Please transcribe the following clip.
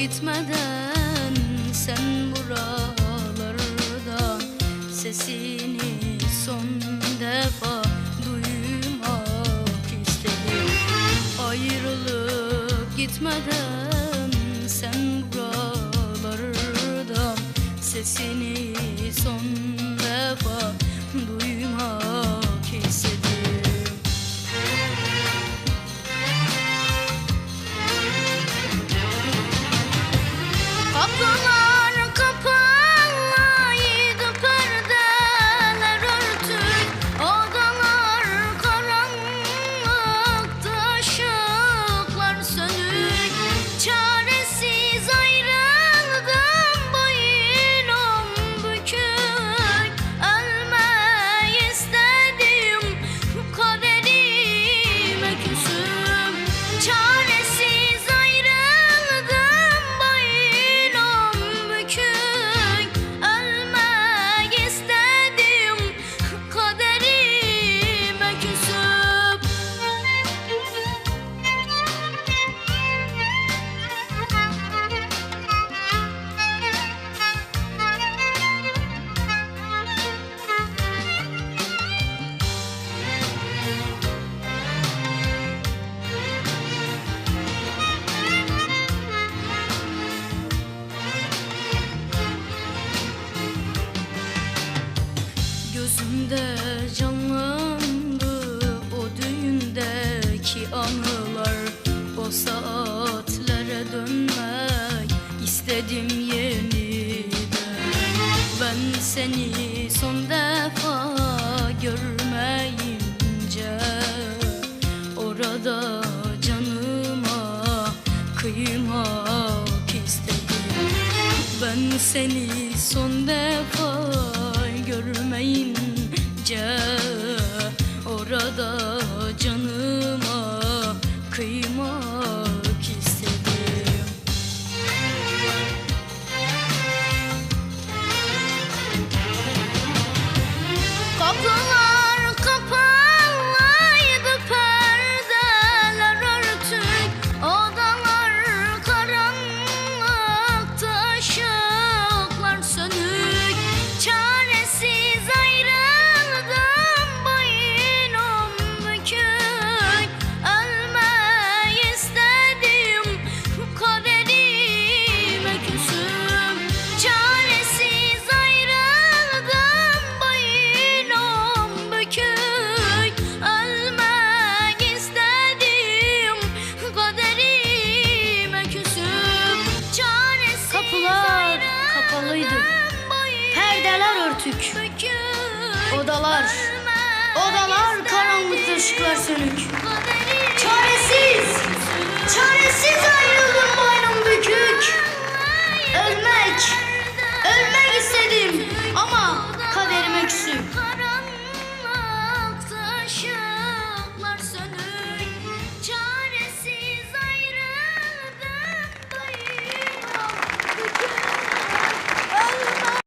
Gitmeden sen buralarda Sesini son defa duymak istedim. Ayrılıp gitmeden sen buralarda Sesini son defa duymak seni son defa görmeyince Orada canıma kıymak istedim. Ben seni son defa görmeyince Orada artık. Odalar, odalar karanlıkta ışıklar sönük.